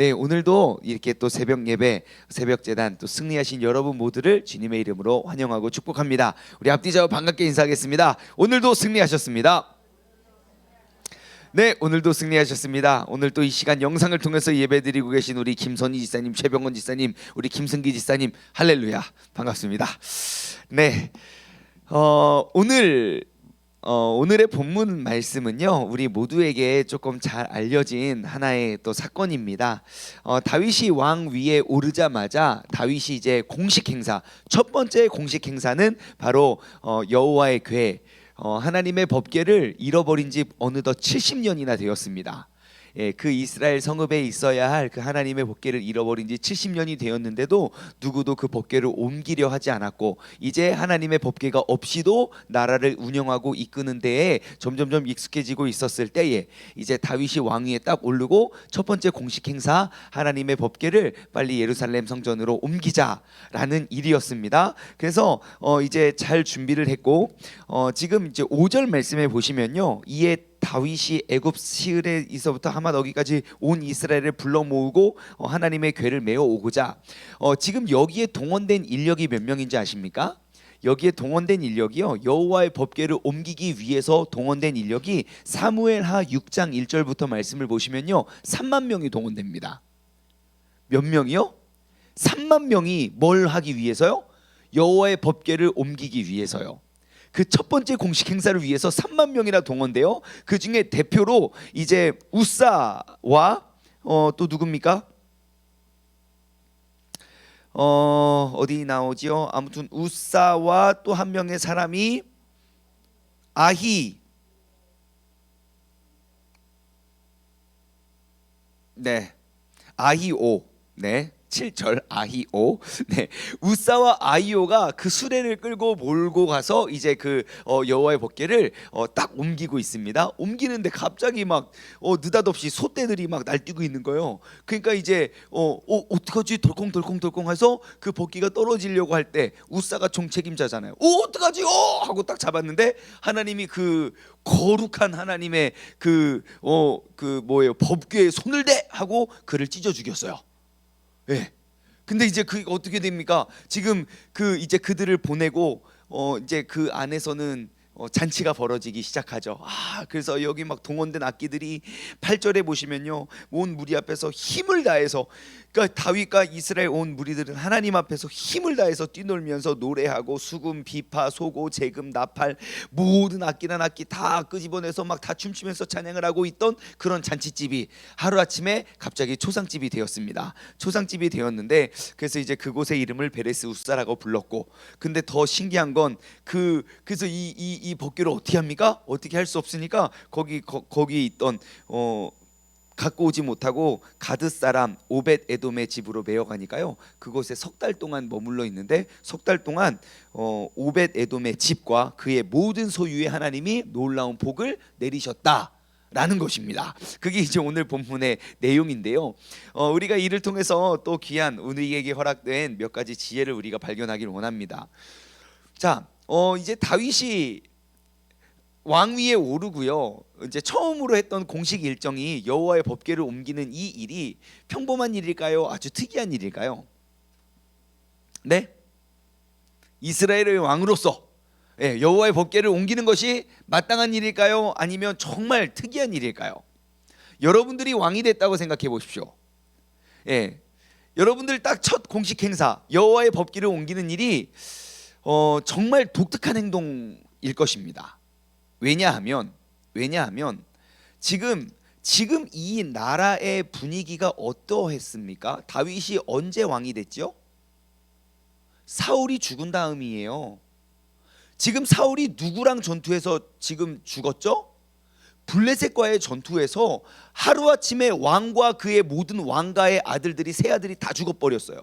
네, 오늘도 이렇게 또 새벽 예배, 새벽 재단 또 승리하신 여러분 모두를 주님의 이름으로 환영하고 축복합니다. 우리 앞뒤자와 반갑게 인사하겠습니다. 오늘도 승리하셨습니다. 네, 오늘도 승리하셨습니다. 오늘 또 이 시간 영상을 통해서 예배드리고 계신 우리 김선희 지사님, 최병원 지사님, 우리 김승기 지사님, 할렐루야, 반갑습니다. 네, 어, 오늘 어, 오늘의 본문 말씀은요, 우리 모두에게 조금 잘 알려진 하나의 또 사건입니다. 어, 다윗이 왕 위에 오르자마자 다윗이 이제 공식 행사 첫 번째 공식 행사는 바로 어, 여호와의 궤 어, 하나님의 법궤를 잃어버린 지 어느덧 70년이나 되었습니다. 예, 그 이스라엘 성읍에 있어야 할 그 하나님의 법궤를 잃어버린 지 70년이 되었는데도 누구도 그 법궤를 옮기려 하지 않았고 이제 하나님의 법궤가 없이도 나라를 운영하고 이끄는 데에 점점점 익숙해지고 있었을 때에 이제 다윗이 왕위에 딱 오르고 첫 번째 공식 행사 하나님의 법궤를 빨리 예루살렘 성전으로 옮기자라는 일이었습니다. 그래서 어 이제 잘 준비를 했고 어 지금 이제 5절 말씀에 보시면요. 이에 다윗이 애굽 시을에서부터 하맛 어기까지 온 이스라엘을 불러 모으고 어, 하나님의 궤를 메어 오고자 어, 지금 여기에 동원된 인력이 몇 명인지 아십니까? 여기에 동원된 인력이요 여호와의 법궤를 옮기기 위해서 동원된 인력이 사무엘하 6장 1절부터 말씀을 보시면요 3만 명이 동원됩니다. 몇 명이요? 3만 명이 뭘 하기 위해서요? 여호와의 법궤를 옮기기 위해서요. 그 첫 번째 공식 행사를 위해서 3만 명이나 동원돼요. 그 중에 대표로 이제 우사와 어, 또 누굽니까? 어 어디 나오지요? 아무튼 우사와 또 한 명의 사람이 아히 네 아히오 네 7절 아히오 네 우사와 아히오가 그 수레를 끌고 몰고 가서 이제 그 어, 여호와의 법궤를 어, 딱 옮기고 있습니다. 옮기는데 갑자기 막 어, 느닷없이 소떼들이 막 날뛰고 있는 거예요. 그러니까 이제 어, 어 어떡하지 덜컹덜컹덜컹 해서 그 법궤가 떨어지려고 할 때 우사가 총책임자잖아요. 어 어떡하지? 어 하고 딱 잡았는데 하나님이 그 거룩한 하나님의 그 어 그 뭐예요 법궤에 손을 대 하고 그를 찢어 죽였어요. 예. 근데 이제 그 어떻게 됩니까? 지금 그 이제 그들을 보내고 어 이제 그 안에서는 어, 잔치가 벌어지기 시작하죠. 아, 그래서 여기 막 동원된 악기들이 8절에 보시면요. 온 무리 앞에서 힘을 다해서 그러니까 다윗과 이스라엘 온 무리들은 하나님 앞에서 힘을 다해서 뛰놀면서 노래하고 수금, 비파, 소고, 재금, 나팔 모든 악기나 악기 다 끄집어내서 막 다 춤추면서 찬양을 하고 있던 그런 잔치집이 하루아침에 갑자기 초상집이 되었습니다. 초상집이 되었는데 그래서 이제 그곳의 이름을 베레스 우사라고 불렀고 근데 더 신기한 건 그 그래서 이 이 이 법궤를 어떻게 합니까? 어떻게 할 수 없으니까 거기 거, 거기 있던 어 갖고 오지 못하고 가드 사람 오벳 에돔의 집으로 메어가니까요. 그곳에 석 달 동안 머물러 있는데 석 달 동안 어, 오벳 에돔의 집과 그의 모든 소유에 하나님이 놀라운 복을 내리셨다. 라는 것입니다. 그게 이제 오늘 본문의 내용인데요. 어, 우리가 이를 통해서 또 귀한 우리에게 허락된 몇 가지 지혜를 우리가 발견하기를 원합니다. 자, 어, 이제 다윗이 왕위에 오르고요. 이제 처음으로 했던 공식 일정이 여호와의 법궤를 옮기는 이 일이 평범한 일일까요? 아주 특이한 일일까요? 네? 이스라엘의 왕으로서 예, 여호와의 법궤를 옮기는 것이 마땅한 일일까요? 아니면 정말 특이한 일일까요? 여러분들이 왕이 됐다고 생각해 보십시오. 예, 여러분들 딱 첫 공식 행사 여호와의 법궤를 옮기는 일이 어, 정말 독특한 행동일 것입니다. 왜냐하면 왜냐하면 지금 지금 이 나라의 분위기가 어떠했습니까? 다윗이 언제 왕이 됐죠? 사울이 죽은 다음이에요. 지금 사울이 누구랑 전투해서 지금 죽었죠? 블레셋과의 전투에서 하루아침에 왕과 그의 모든 왕가의 아들들이 세 아들이 다 죽어버렸어요.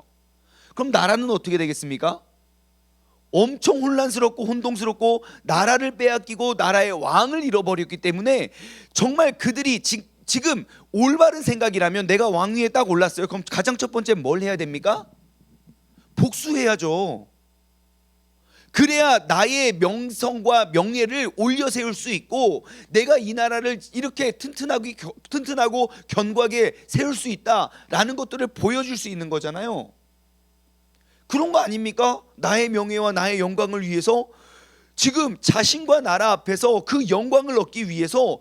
그럼 나라는 어떻게 되겠습니까? 엄청 혼란스럽고 혼동스럽고 나라를 빼앗기고 나라의 왕을 잃어버렸기 때문에 정말 그들이 지, 지금 올바른 생각이라면 내가 왕위에 딱 올랐어요. 그럼 가장 첫 번째 뭘 해야 됩니까? 복수해야죠. 그래야 나의 명성과 명예를 올려 세울 수 있고 내가 이 나라를 이렇게 튼튼하고 튼튼하고 견고하게 세울 수 있다라는 것들을 보여줄 수 있는 거잖아요. 그런 거 아닙니까? 나의 명예와 나의 영광을 위해서 지금 자신과 나라 앞에서 그 영광을 얻기 위해서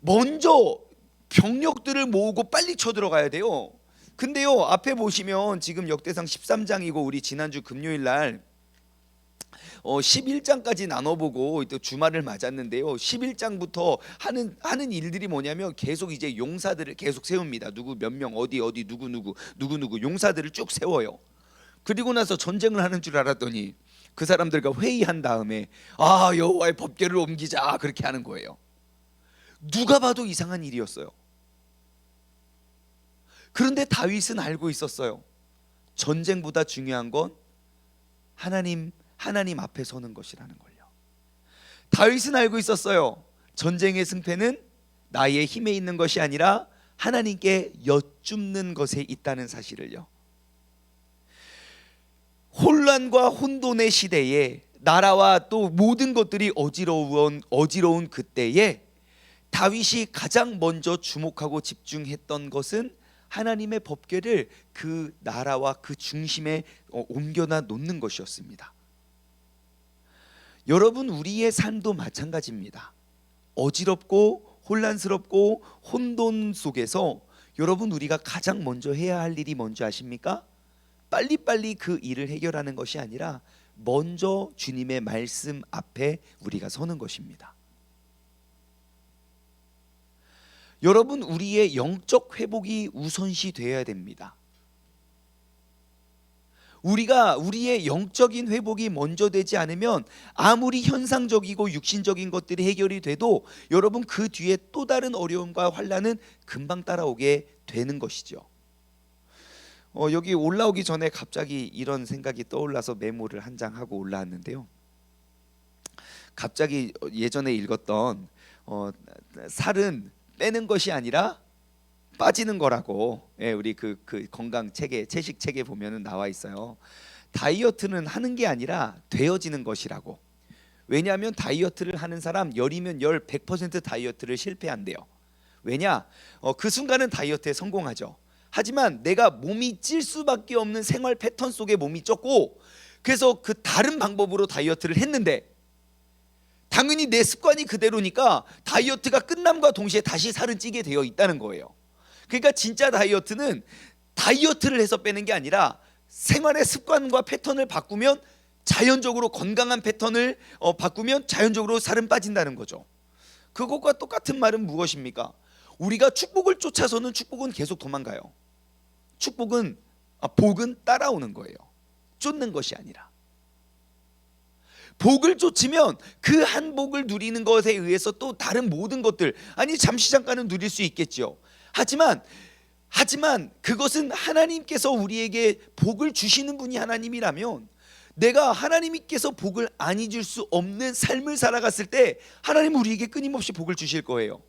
먼저 병력들을 모으고 빨리 쳐들어가야 돼요. 근데요 앞에 보시면 지금 역대상 13장이고 우리 지난주 금요일 날 어, 11장까지 나눠보고 또 주말을 맞았는데요. 11장부터 하는 하는 일들이 뭐냐면 계속 이제 용사들을 계속 세웁니다. 누구 몇 명 어디 어디 누구 누구 누구 누구 용사들을 쭉 세워요. 그리고 나서 전쟁을 하는 줄 알았더니 그 사람들과 회의한 다음에 아 여호와의 법궤를 옮기자 그렇게 하는 거예요. 누가 봐도 이상한 일이었어요. 그런데 다윗은 알고 있었어요. 전쟁보다 중요한 건 하나님 하나님 앞에 서는 것이라는 걸요. 다윗은 알고 있었어요. 전쟁의 승패는 나의 힘에 있는 것이 아니라 하나님께 여쭙는 것에 있다는 사실을요. 혼란과 혼돈의 시대에 나라와 또 모든 것들이 어지러운 어지러운 그때에 다윗이 가장 먼저 주목하고 집중했던 것은 하나님의 법궤를 그 나라와 그 중심에 어, 옮겨다 놓는 것이었습니다. 여러분 우리의 삶도 마찬가지입니다. 어지럽고 혼란스럽고 혼돈 속에서 여러분 우리가 가장 먼저 해야 할 일이 뭔지 아십니까? 빨리빨리 그 일을 해결하는 것이 아니라 먼저 주님의 말씀 앞에 우리가 서는 것입니다. 여러분 우리의 영적 회복이 우선시 되어야 됩니다. 우리가 우리의 영적인 회복이 먼저 되지 않으면 아무리 현상적이고 육신적인 것들이 해결이 돼도 여러분 그 뒤에 또 다른 어려움과 환란은 금방 따라오게 되는 것이죠. 어, 여기 올라오기 전에 갑자기 이런 생각이 떠올라서 메모를 한 장 하고 올라왔는데요. 갑자기 예전에 읽었던 어, 살은 빼는 것이 아니라 빠지는 거라고 예, 우리 그, 그 건강 체계 채식 체계 보면은 나와 있어요. 다이어트는 하는 게 아니라 되어지는 것이라고. 왜냐하면 다이어트를 하는 사람 열이면 열 100% 다이어트를 실패한대요. 왜냐? 어, 그 순간은 다이어트에 성공하죠. 하지만 내가 몸이 찔 수밖에 없는 생활 패턴 속에 몸이 쪘고 그래서 그 다른 방법으로 다이어트를 했는데 당연히 내 습관이 그대로니까 다이어트가 끝남과 동시에 다시 살은 찌게 되어 있다는 거예요. 그러니까 진짜 다이어트는 다이어트를 해서 빼는 게 아니라 생활의 습관과 패턴을 바꾸면 자연적으로 건강한 패턴을 어, 바꾸면 자연적으로 살은 빠진다는 거죠. 그것과 똑같은 말은 무엇입니까? 우리가 축복을 쫓아서는 축복은 계속 도망가요. 축복은 아, 복은 따라오는 거예요. 쫓는 것이 아니라. 복을 쫓으면 그 한 복을 누리는 것에 의해서 또 다른 모든 것들 아니 잠시 잠깐은 누릴 수 있겠지요. 하지만 하지만 그것은 하나님께서 우리에게 복을 주시는 분이 하나님이라면 내가 하나님께서 복을 안 잊을 수 없는 삶을 살아갔을 때 하나님 우리에게 끊임없이 복을 주실 거예요.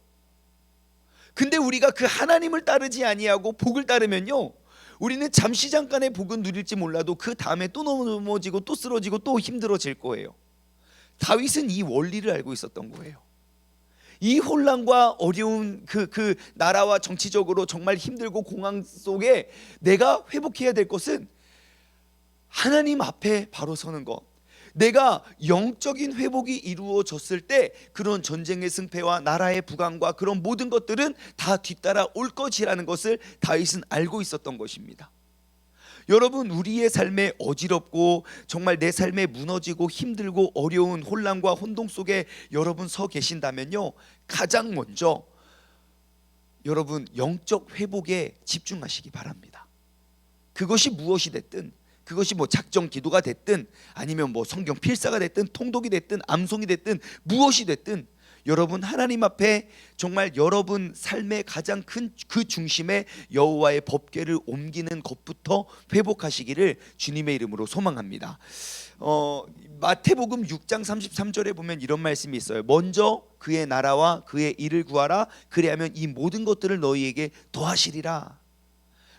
근데 우리가 그 하나님을 따르지 아니하고 복을 따르면요. 우리는 잠시 잠깐의 복은 누릴지 몰라도 그 다음에 또 넘어지고 또 쓰러지고 또 힘들어질 거예요. 다윗은 이 원리를 알고 있었던 거예요. 이 혼란과 어려운 그, 그 나라와 정치적으로 정말 힘들고 공황 속에 내가 회복해야 될 것은 하나님 앞에 바로 서는 것. 내가 영적인 회복이 이루어졌을 때 그런 전쟁의 승패와 나라의 부강과 그런 모든 것들은 다 뒤따라 올 것이라는 것을 다윗은 알고 있었던 것입니다. 여러분 우리의 삶에 어지럽고 정말 내 삶에 무너지고 힘들고 어려운 혼란과 혼동 속에 여러분 서 계신다면요 가장 먼저 여러분 영적 회복에 집중하시기 바랍니다. 그것이 무엇이 됐든 그것이 뭐 작정 기도가 됐든 아니면 뭐 성경 필사가 됐든 통독이 됐든 암송이 됐든 무엇이 됐든 여러분 하나님 앞에 정말 여러분 삶의 가장 큰 그 중심에 여호와의 법궤를 옮기는 것부터 회복하시기를 주님의 이름으로 소망합니다. 어, 마태복음 6장 33절에 보면 이런 말씀이 있어요. 먼저 그의 나라와 그의 일을 구하라. 그리하면 이 모든 것들을 너희에게 더하시리라.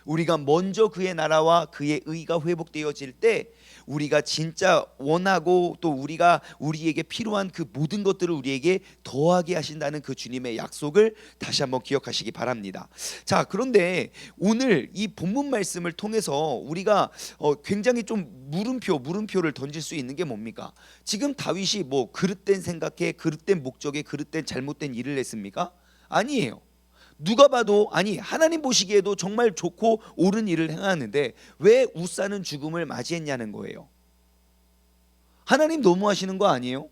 우리가 먼저 그의 나라와 그의 의가 회복되어질 때 우리가 진짜 원하고 또 우리가 우리에게 필요한 그 모든 것들을 우리에게 더하게 하신다는 그 주님의 약속을 다시 한번 기억하시기 바랍니다. 자, 그런데 오늘 이 본문 말씀을 통해서 우리가 어, 굉장히 좀 물음표, 물음표를 던질 수 있는 게 뭡니까? 지금 다윗이 뭐 그릇된 생각에 그릇된 목적에 그릇된 잘못된 일을 했습니까? 아니에요. 누가 봐도 아니 하나님 보시기에도 정말 좋고 옳은 일을 행하는데 왜 우사는 죽음을 맞이했냐는 거예요. 하나님 너무하시는 거 아니에요?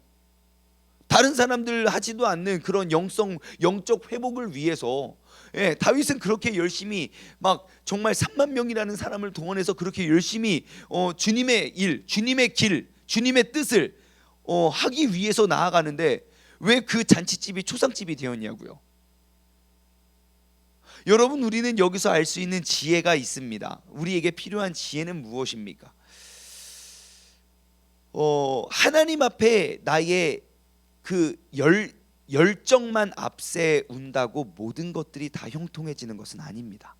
다른 사람들 하지도 않는 그런 영성 영적 회복을 위해서 예, 다윗은 그렇게 열심히 막 정말 3만 명이라는 사람을 동원해서 그렇게 열심히 어, 주님의 일, 주님의 길, 주님의 뜻을 어, 하기 위해서 나아가는데 왜 그 잔치집이 초상집이 되었냐고요? 여러분 우리는 여기서 알 수 있는 지혜가 있습니다. 우리에게 필요한 지혜는 무엇입니까? 어, 하나님 앞에 나의 그 열, 열정만 앞세운다고 모든 것들이 다 형통해지는 것은 아닙니다.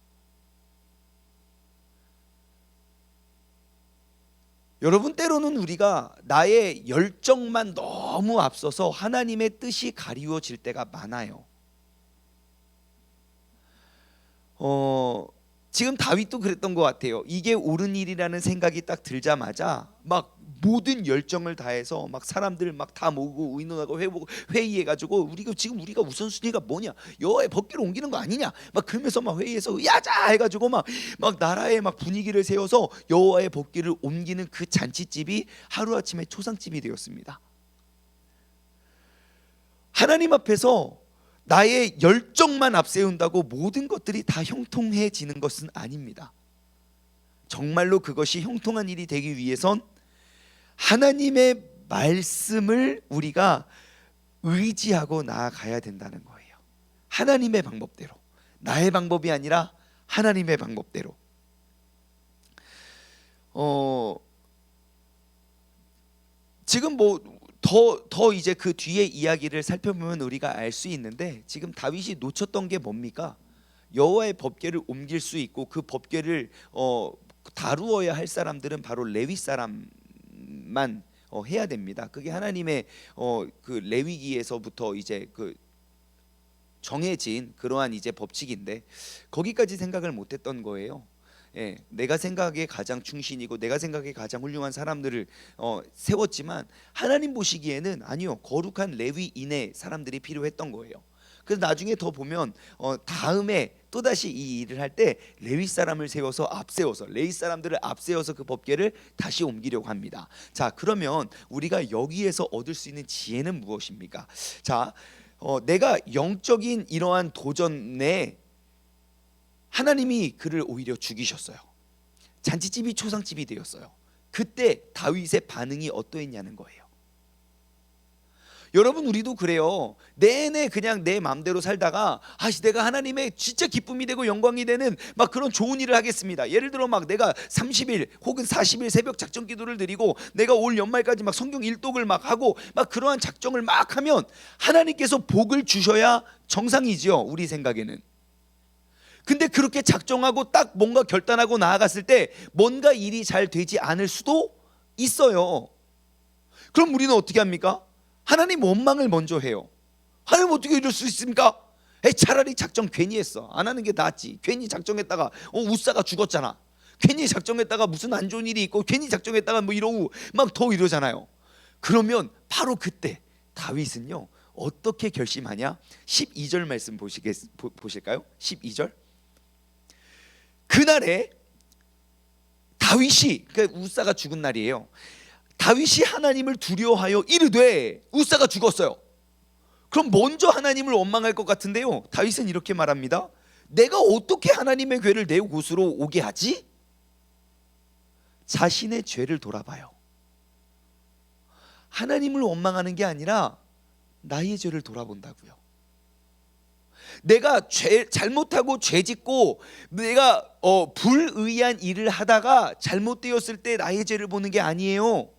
여러분 때로는 우리가 나의 열정만 너무 앞서서 하나님의 뜻이 가리워질 때가 많아요. 어 지금 다윗도 그랬던 것 같아요. 이게 옳은 일이라는 생각이 딱 들자마자 막 모든 열정을 다해서 막 사람들 막 다 모으고 의논하고 회복 회의해 가지고 우리가 지금 우리가 우선순위가 뭐냐 여호와의 법궤를 옮기는 거 아니냐 막 그러면서 막 회의해서 야자 해가지고 막 막 나라의 막 분위기를 세워서 여호와의 법궤를 옮기는 그 잔치집이 하루 아침에 초상집이 되었습니다. 하나님 앞에서 나의 열정만 앞세운다고 모든 것들이 다 형통해지는 것은 아닙니다. 정말로 그것이 형통한 일이 되기 위해선 하나님의 말씀을 우리가 의지하고 나아가야 된다는 거예요. 하나님의 방법대로. 나의 방법이 아니라 하나님의 방법대로. 어 지금 뭐 더 더 이제 그 뒤에 이야기를 살펴보면 우리가 알 수 있는데 지금 다윗이 놓쳤던 게 뭡니까? 여호와의 법궤를 옮길 수 있고 그 법궤를 어 다루어야 할 사람들은 바로 레위 사람만 어, 해야 됩니다. 그게 하나님의 어 그 레위기에서부터 이제 그 정해진 그러한 이제 법칙인데 거기까지 생각을 못했던 거예요. 예, 내가 생각에 가장 충신이고 내가 생각에 가장 훌륭한 사람들을 어, 세웠지만 하나님 보시기에는 아니요 거룩한 레위인의 사람들이 필요했던 거예요. 그래서 나중에 더 보면 어, 다음에 또 다시 이 일을 할 때 레위 사람을 세워서 앞세워서 레위 사람들을 앞세워서 그 법궤를 다시 옮기려고 합니다. 자 그러면 우리가 여기에서 얻을 수 있는 지혜는 무엇입니까? 자 어, 내가 영적인 이러한 도전에 하나님이 그를 오히려 죽이셨어요. 잔치집이 초상집이 되었어요. 그때 다윗의 반응이 어떠했냐는 거예요. 여러분 우리도 그래요. 내내 그냥 내 마음대로 살다가 아씨 내가 하나님의 진짜 기쁨이 되고 영광이 되는 막 그런 좋은 일을 하겠습니다. 예를 들어 막 내가 30일 혹은 40일 새벽 작정 기도를 드리고 내가 올 연말까지 막 성경 일독을 막 하고 막 그러한 작정을 막 하면 하나님께서 복을 주셔야 정상이지요. 우리 생각에는. 근데 그렇게 작정하고 딱 뭔가 결단하고 나아갔을 때 뭔가 일이 잘 되지 않을 수도 있어요. 그럼 우리는 어떻게 합니까? 하나님 원망을 먼저 해요. 하나님 어떻게 이럴 수 있습니까? 에 차라리 작정 괜히 했어. 안 하는 게 낫지. 괜히 작정했다가 어 우사가 죽었잖아. 괜히 작정했다가 무슨 안 좋은 일이 있고 괜히 작정했다가 뭐 이러고 막 더 이러잖아요. 그러면 바로 그때 다윗은요. 어떻게 결심하냐? 12절 말씀 보시겠 보, 보실까요? 12절. 그날에 다윗이 그러니까 우사가 죽은 날이에요. 다윗이 하나님을 두려워하여 이르되 우사가 죽었어요. 그럼 먼저 하나님을 원망할 것 같은데요. 다윗은 이렇게 말합니다. 내가 어떻게 하나님의 괴를 내 곳으로 오게 하지? 자신의 죄를 돌아봐요. 하나님을 원망하는 게 아니라 나의 죄를 돌아본다고요. 내가 죄 잘못하고 죄짓고 내가 어, 불의한 일을 하다가 잘못되었을 때 나의 죄를 보는 게 아니에요.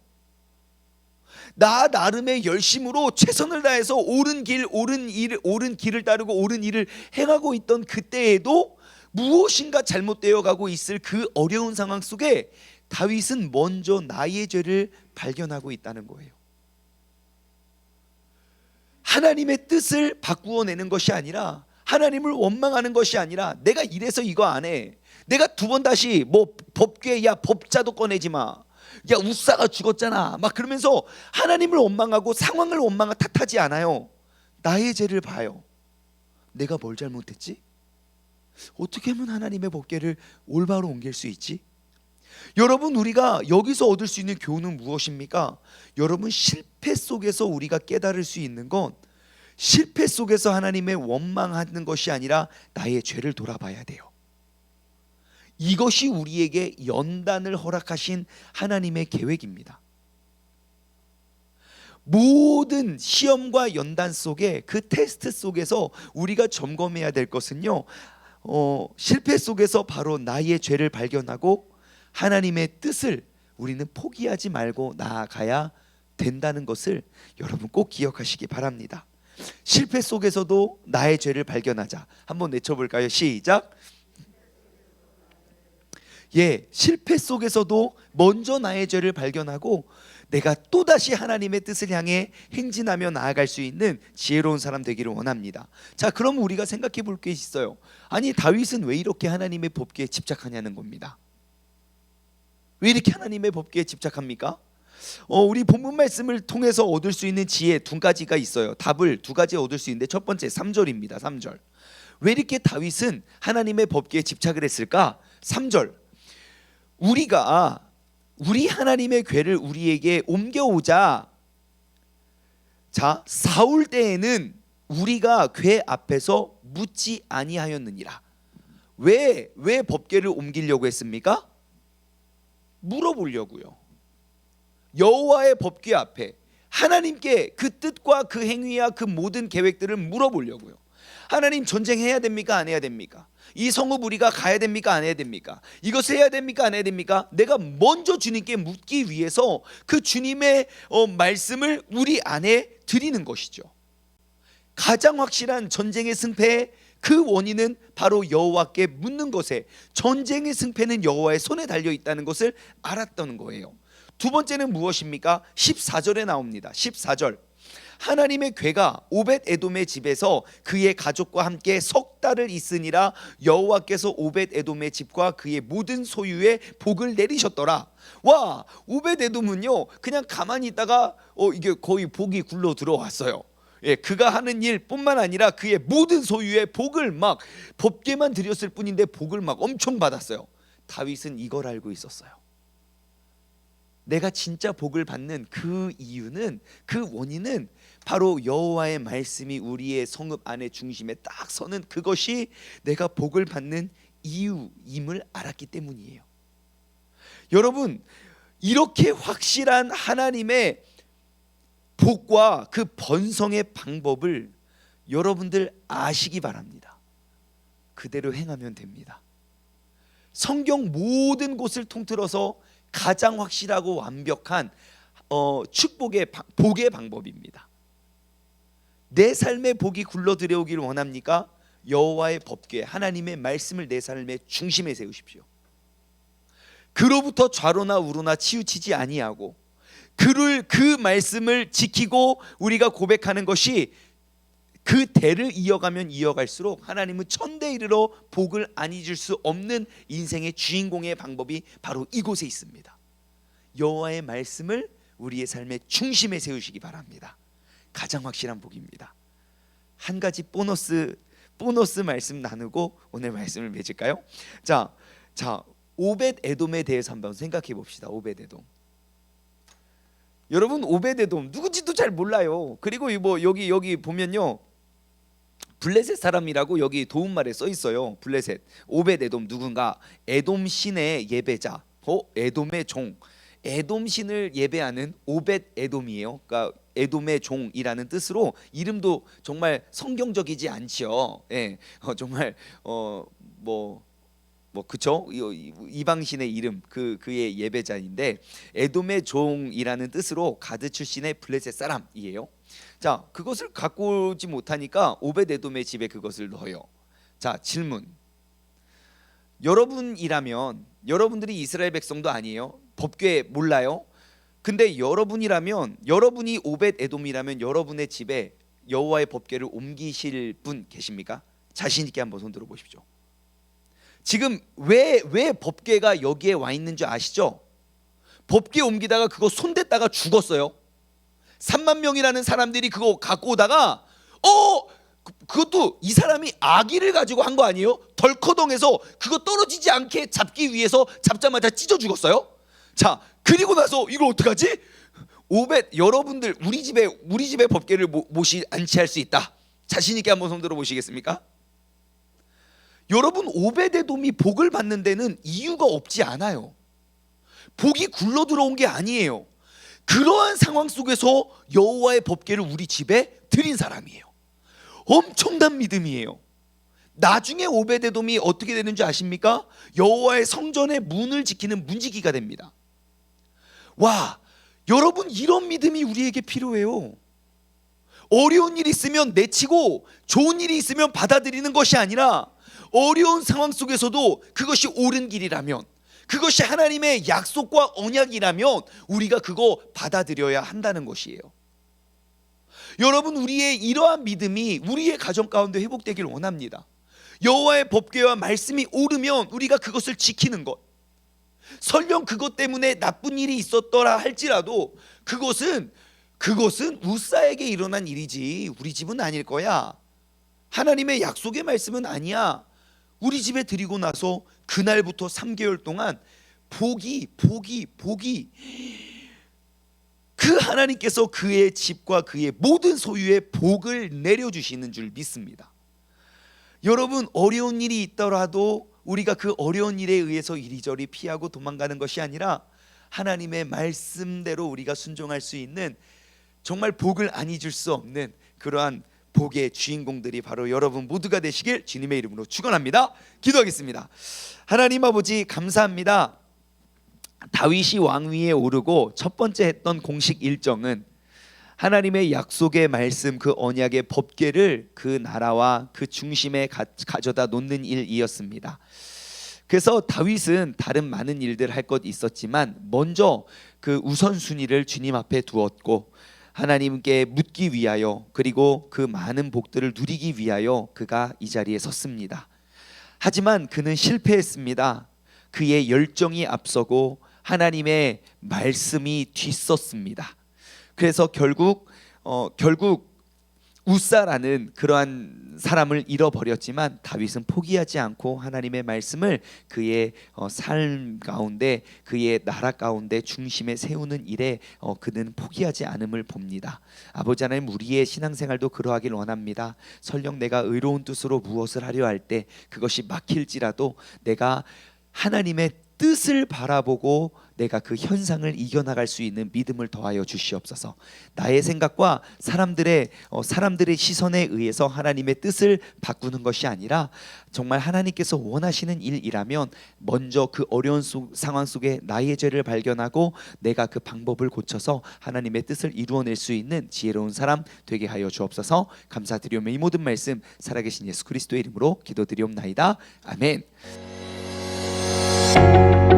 나 나름의 열심으로 최선을 다해서 옳은 길, 옳은 일, 옳은 길을 따르고 옳은 일을 행하고 있던 그때에도 무엇인가 잘못되어 가고 있을 그 어려운 상황 속에 다윗은 먼저 나의 죄를 발견하고 있다는 거예요. 하나님의 뜻을 바꾸어 내는 것이 아니라 하나님을 원망하는 것이 아니라 내가 이래서 이거 안 해. 내가 두 번 다시 뭐 법궤 야 법자도 꺼내지 마. 야 우사가 죽었잖아. 막 그러면서 하나님을 원망하고 상황을 원망하 탓하지 않아요. 나의 죄를 봐요. 내가 뭘 잘못했지? 어떻게 하면 하나님의 법궤를 올바로 옮길 수 있지? 여러분 우리가 여기서 얻을 수 있는 교훈은 무엇입니까? 여러분 실패 속에서 우리가 깨달을 수 있는 건 실패 속에서 하나님의 원망하는 것이 아니라 나의 죄를 돌아봐야 돼요. 이것이 우리에게 연단을 허락하신 하나님의 계획입니다. 모든 시험과 연단 속에 그 테스트 속에서 우리가 점검해야 될 것은요. 어, 실패 속에서 바로 나의 죄를 발견하고 하나님의 뜻을 우리는 포기하지 말고 나아가야 된다는 것을 여러분 꼭 기억하시기 바랍니다. 실패 속에서도 나의 죄를 발견하자. 한번 외쳐볼까요? 시작. 예, 실패 속에서도 먼저 나의 죄를 발견하고 내가 또다시 하나님의 뜻을 향해 행진하며 나아갈 수 있는 지혜로운 사람 되기를 원합니다. 자, 그럼 우리가 생각해 볼 게 있어요. 아니, 다윗은 왜 이렇게 하나님의 법궤에 집착하냐는 겁니다. 왜 이렇게 하나님의 법궤에 집착합니까? 어, 우리 본문 말씀을 통해서 얻을 수 있는 지혜 두 가지가 있어요. 답을 두 가지 얻을 수 있는데 첫 번째 3절입니다. 3절. 왜 이렇게 다윗은 하나님의 법궤에 집착을 했을까? 3절. 우리가 우리 하나님의 궤를 우리에게 옮겨오자. 자, 사울 때에는 우리가 궤 앞에서 묻지 아니하였느니라. 왜 왜 법궤를 옮기려고 했습니까? 물어보려고요. 여호와의 법궤 앞에 하나님께 그 뜻과 그 행위와 그 모든 계획들을 물어보려고요. 하나님 전쟁해야 됩니까? 안 해야 됩니까? 이 성읍 우리가 가야 됩니까? 안 해야 됩니까? 이것을 해야 됩니까? 안 해야 됩니까? 내가 먼저 주님께 묻기 위해서 그 주님의 어, 말씀을 우리 안에 드리는 것이죠. 가장 확실한 전쟁의 승패의 그 원인은 바로 여호와께 묻는 것에 전쟁의 승패는 여호와의 손에 달려 있다는 것을 알았다는 거예요. 두 번째는 무엇입니까? 14절에 나옵니다. 14절. 하나님의 괴가 오벳 에돔의 집에서 그의 가족과 함께 석 달을 있으니라 여호와께서 오벳 에돔의 집과 그의 모든 소유에 복을 내리셨더라. 와 오벳 에돔은요 그냥 가만히 있다가 어 이게 거의 복이 굴러 들어왔어요. 예, 그가 하는 일뿐만 아니라 그의 모든 소유의 복을 막 법계만 드렸을 뿐인데 복을 막 엄청 받았어요. 다윗은 이걸 알고 있었어요. 내가 진짜 복을 받는 그 이유는 그 원인은 바로 여호와의 말씀이 우리의 성읍 안에 중심에 딱 서는 그것이 내가 복을 받는 이유임을 알았기 때문이에요. 여러분 이렇게 확실한 하나님의 복과 그 번성의 방법을 여러분들 아시기 바랍니다. 그대로 행하면 됩니다. 성경 모든 곳을 통틀어서 가장 확실하고 완벽한 어, 축복의 복의 방법입니다. 내 삶의 복이 굴러 들여오길 원합니까? 여호와의 법궤 하나님의 말씀을 내 삶의 중심에 세우십시오. 그로부터 좌로나 우로나 치우치지 아니하고 그를 그 말씀을 지키고 우리가 고백하는 것이 그 대를 이어가면 이어갈수록 하나님은 천대 이르러 복을 안 잊을 수 없는 인생의 주인공의 방법이 바로 이곳에 있습니다. 여호와의 말씀을 우리의 삶의 중심에 세우시기 바랍니다. 가장 확실한 복입니다. 한 가지 보너스 보너스 말씀 나누고 오늘 말씀을 맺을까요? 자, 자 오벳 에돔에 대해서 한번 생각해 봅시다. 오벳 에돔. 여러분 오벳 에돔 누군지도 잘 몰라요. 그리고 뭐 여기 여기 보면요. 블레셋 사람이라고 여기 도움말에 써 있어요. 블레셋 오벳 에돔 누군가 에돔 신의 예배자. 어 에돔의 종. 에돔 신을 예배하는 오벳 에돔이에요. 그러니까 에돔의 종이라는 뜻으로 이름도 정말 성경적이지 않지요. 예, 어, 정말 어뭐 뭐 그쵸 이방신의 이름 그 그의 예배자인데 에돔의 종이라는 뜻으로 가드 출신의 블레셋 사람이에요. 자 그것을 갖고 오지 못하니까 오벳 에돔의 집에 그것을 넣어요. 자 질문 여러분이라면 여러분들이 이스라엘 백성도 아니에요. 법궤 몰라요. 근데 여러분이라면 여러분이 오벳 에돔이라면 여러분의 집에 여호와의 법궤를 옮기실 분 계십니까? 자신 있게 한번 손 들어 보십시오. 지금 왜 왜 법궤가 여기에 와 있는 줄 아시죠? 법궤 옮기다가 그거 손댔다가 죽었어요. 3만 명이라는 사람들이 그거 갖고 오다가 어 그- 그것도 이 사람이 아기를 가지고 한 거 아니에요? 덜커덩해서 그거 떨어지지 않게 잡기 위해서 잡자마자 찢어 죽었어요. 자 그리고 나서 이걸 어떡하지? 오벳 여러분들 우리 집에 우리 집에 법궤를 모, 모시 안치할 수 있다. 자신 있게 한번 손 들어 보시겠습니까? 여러분 오베데돔이 복을 받는 데는 이유가 없지 않아요. 복이 굴러 들어온 게 아니에요. 그러한 상황 속에서 여호와의 법궤를 우리 집에 드린 사람이에요. 엄청난 믿음이에요. 나중에 오베데돔이 어떻게 되는 줄 아십니까? 여호와의 성전의 문을 지키는 문지기가 됩니다. 와, 여러분 이런 믿음이 우리에게 필요해요. 어려운 일 있으면 내치고 좋은 일이 있으면 받아들이는 것이 아니라 어려운 상황 속에서도 그것이 옳은 길이라면 그것이 하나님의 약속과 언약이라면 우리가 그거 받아들여야 한다는 것이에요. 여러분 우리의 이러한 믿음이 우리의 가정 가운데 회복되길 원합니다. 여호와의 법궤와 말씀이 옳으면 우리가 그것을 지키는 것. 설령 그것 때문에 나쁜 일이 있었더라 할지라도 그것은 그것은 우사에게 일어난 일이지 우리 집은 아닐 거야. 하나님의 약속의 말씀은 아니야. 우리 집에 드리고 나서 그날부터 3개월 동안 복이 복이 복이 그 하나님께서 그의 집과 그의 모든 소유에 복을 내려 주시는 줄 믿습니다. 여러분 어려운 일이 있더라도 우리가 그 어려운 일에 의해서 이리저리 피하고 도망가는 것이 아니라 하나님의 말씀대로 우리가 순종할 수 있는 정말 복을 안 잊을 수 없는 그러한 복의 주인공들이 바로 여러분 모두가 되시길 주님의 이름으로 축원합니다. 기도하겠습니다. 하나님 아버지 감사합니다. 다윗이 왕위에 오르고 첫 번째 했던 공식 일정은 하나님의 약속의 말씀 그 언약의 법궤를 그 나라와 그 중심에 가, 가져다 놓는 일이었습니다. 그래서 다윗은 다른 많은 일들 할 것 있었지만 먼저 그 우선순위를 주님 앞에 두었고 하나님께 묻기 위하여 그리고 그 많은 복들을 누리기 위하여 그가 이 자리에 섰습니다. 하지만 그는 실패했습니다. 그의 열정이 앞서고 하나님의 말씀이 뒤섰습니다. 그래서 결국 어, 결국 우사라는 그러한 사람을 잃어버렸지만 다윗은 포기하지 않고 하나님의 말씀을 그의 어, 삶 가운데 그의 나라 가운데 중심에 세우는 일에 어, 그는 포기하지 않음을 봅니다. 아버지 하나님 우리의 신앙생활도 그러하길 원합니다. 설령 내가 의로운 뜻으로 무엇을 하려 할 때 그것이 막힐지라도 내가 하나님의 뜻을 바라보고 내가 그 현상을 이겨나갈 수 있는 믿음을 더하여 주시옵소서. 나의 생각과 사람들의 어, 사람들의 시선에 의해서 하나님의 뜻을 바꾸는 것이 아니라 정말 하나님께서 원하시는 일이라면 먼저 그 어려운 속, 상황 속에 나의 죄를 발견하고 내가 그 방법을 고쳐서 하나님의 뜻을 이루어낼 수 있는 지혜로운 사람 되게 하여 주옵소서. 감사드리오며 이 모든 말씀 살아계신 예수 그리스도의 이름으로 기도드리옵나이다. 아멘. you